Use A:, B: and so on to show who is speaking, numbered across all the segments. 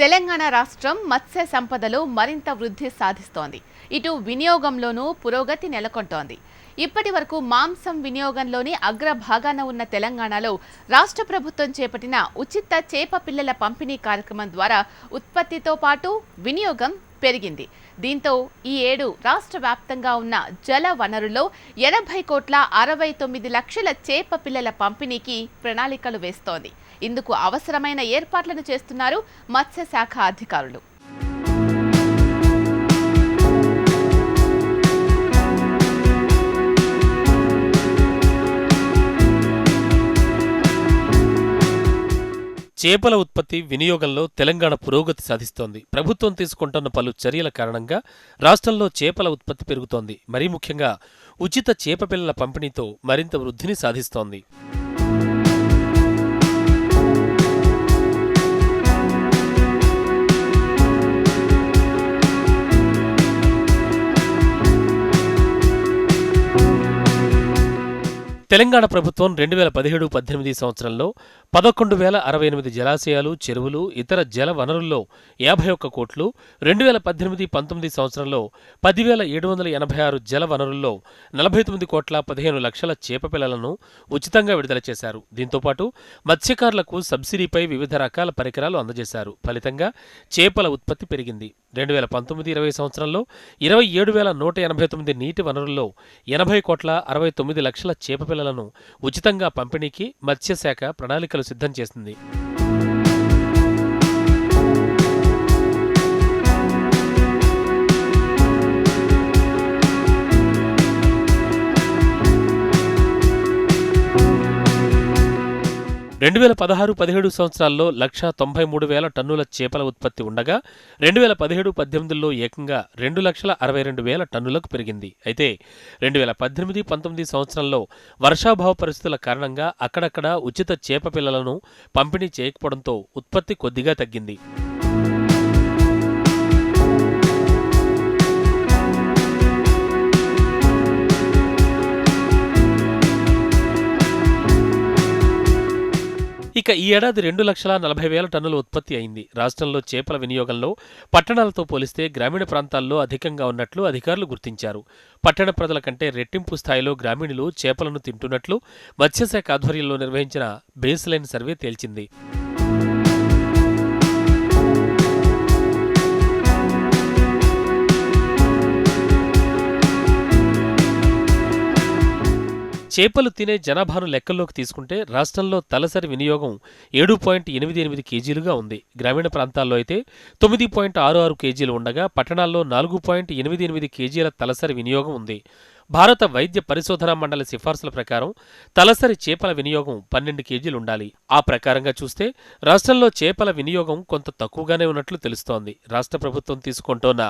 A: తెలంగాణ రాష్ట్రం మత్స్య సంపదలో మరింత వృద్ధి సాధిస్తోంది. ఇటు వినియోగంలోనూ పురోగతి నెలకొంటోంది. ఇప్పటి వరకు మాంసం వినియోగంలోని అగ్రభాగాన ఉన్న తెలంగాణలో రాష్ట్ర ప్రభుత్వం చేపట్టిన ఉచిత చేప పిల్లల పంపిణీ కార్యక్రమం ద్వారా ఉత్పత్తితో పాటు వినియోగం పెరిగింది. దీంతో ఈ ఏడు రాష్ట్ర వ్యాప్తంగా ఉన్న జల వనరుల్లో ఎనభై కోట్ల అరవై తొమ్మిది లక్షల చేప పిల్లల పంపిణీకి ప్రణాళికలు వేస్తోంది. ఇందుకు అవసరమైన ఏర్పాట్లను చేస్తున్నారు మత్స్యశాఖ అధికారులు.
B: చేపల ఉత్పత్తి వినియోగంలో తెలంగాణ పురోగతి సాధిస్తోంది. ప్రభుత్వం తీసుకుంటున్న పలు చర్యల కారణంగా రాష్ట్రంలో చేపల ఉత్పత్తి పెరుగుతోంది. మరీ ముఖ్యంగా ఉచిత చేప పిల్లల పంపిణీతో మరింత వృద్ధిని సాధిస్తోంది. తెలంగాణ ప్రభుత్వం రెండు వేల పదిహేడు పద్దెనిమిది సంవత్సరంలో పదకొండు వేల అరవై ఎనిమిది జలాశయాలు చెరువులు ఇతర జల వనరుల్లో యాభై ఒక్క కోట్లు రెండు వేల పద్దెనిమిది పంతొమ్మిది సంవత్సరంలో పదివేల ఏడు వందల ఎనభై ఆరు జల వనరుల్లో నలభై తొమ్మిది కోట్ల పదిహేను లక్షల చేప పిల్లలను ఉచితంగా విడుదల చేశారు. దీంతోపాటు మత్స్యకారులకు సబ్సిడీపై వివిధ రకాల పరికరాలు అందజేశారు. ఫలితంగా చేపల ఉత్పత్తి పెరిగింది. రెండు వేల పంతొమ్మిది ఇరవై సంవత్సరంలో ఇరవై ఏడు వేల నూట ఎనభై తొమ్మిది నీటి వనరుల్లో ఎనభై కోట్ల అరవై తొమ్మిది లక్షల చేప పిల్లలను ఉచితంగా పంపిణీకి మత్స్యశాఖ ప్రణాళికలు సిద్ధం చేసింది. రెండు వేల పదహారు పదిహేడు సంవత్సరాల్లో లక్ష తొంభై మూడు వేల టన్నుల చేపల ఉత్పత్తి ఉండగా రెండు వేల పదిహేడు పద్దెనిమిదిలో ఏకంగా రెండు లక్షల అరవై రెండు వేల టన్నులకు పెరిగింది. అయితే రెండు వేల పద్దెనిమిది పంతొమ్మిది సంవత్సరంలో వర్షాభావ పరిస్థితుల కారణంగా అక్కడక్కడ ఉచిత చేప పిల్లలను పంపిణీ చేయకపోవడంతో ఉత్పత్తి కొద్దిగా తగ్గింది. ఇక ఈ ఏడాది రెండు లక్షల నలభై వేల టన్నుల ఉత్పత్తి అయింది. రాష్ట్రంలో చేపల వినియోగంలో పట్టణాలతో పోలిస్తే గ్రామీణ ప్రాంతాల్లో అధికంగా ఉన్నట్లు అధికారులు గుర్తించారు. పట్టణ ప్రజల కంటే రెట్టింపు స్థాయిలో గ్రామీణులు చేపలను తింటున్నట్లు మత్స్యశాఖ ఆధ్వర్యంలో నిర్వహించిన బేస్ లైన్ సర్వే తేల్చింది. చేపలు తినే జనాభాను లెక్కల్లోకి తీసుకుంటే రాష్ట్రంలో తలసరి వినియోగం ఏడు పాయింట్ ఎనిమిది ఎనిమిది కేజీలుగా ఉంది. గ్రామీణ ప్రాంతాల్లో అయితే తొమ్మిది పాయింట్ ఆరు ఆరు కేజీలు ఉండగా పట్టణాల్లో నాలుగు పాయింట్ ఎనిమిది ఎనిమిది కేజీల తలసరి వినియోగం ఉంది. భారత వైద్య పరిశోధనా మండలి సిఫార్సుల ప్రకారం తలసరి చేపల వినియోగం పన్నెండు కేజీలు ఉండాలి. ఆ ప్రకారంగా చూస్తే రాష్ట్రంలో చేపల వినియోగం కొంత తక్కువగానే ఉన్నట్లు తెలుస్తోంది. రాష్ట్ర ప్రభుత్వం తీసుకుంటోన్న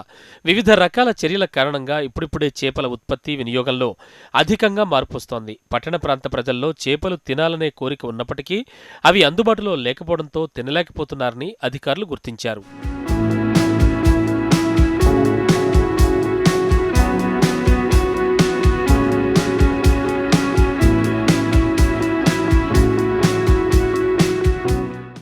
B: వివిధ రకాల చర్యల కారణంగా ఇప్పుడిప్పుడే చేపల ఉత్పత్తి వినియోగంలో అధికంగా మార్పు వస్తోంది పట్టణ ప్రాంత ప్రజల్లో చేపలు తినాలనే కోరిక ఉన్నప్పటికీ అవి అందుబాటులో లేకపోవడంతో తినలేకపోతున్నారని అధికారులు గుర్తించారు.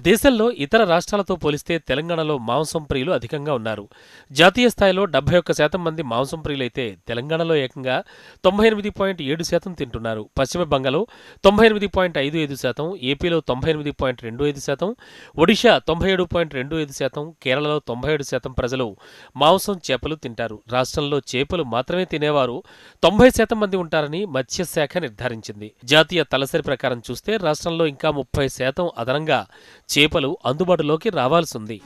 B: దేశంలో ఇతర రాష్ట్రాలతో పోలిస్తే తెలంగాణలో మాంసం ప్రియులు అధికంగా ఉన్నారు. జాతీయ స్థాయిలో డెబ్బై ఒక్క శాతం మంది మాంసం ప్రియులైతే తెలంగాణలో ఏకంగా తొంభై ఎనిమిది పాయింట్ ఏడు శాతం తింటున్నారు. పశ్చిమ బంగాలో తొంభై ఎనిమిది పాయింట్ ఐదు ఐదు శాతం ఏపీలో తొంభై ఎనిమిది పాయింట్ రెండు ఐదు శాతం ఒడిషా తొంభై ఏడు పాయింట్ రెండు ఐదు శాతం కేరళలో తొంభై ఏడు శాతం ప్రజలు మాంసం చేపలు తింటారు. రాష్ట్రంలో చేపలు మాత్రమే తినేవారు తొంభై శాతం మంది ఉంటారని మత్స్యశాఖ నిర్ధారించింది. జాతీయ తలసరి ప్రకారం చూస్తే రాష్ట్రంలో ఇంకా ముప్పై శాతం అదనంగా చేపలు అందుబాటులోకి రావాల్సింది.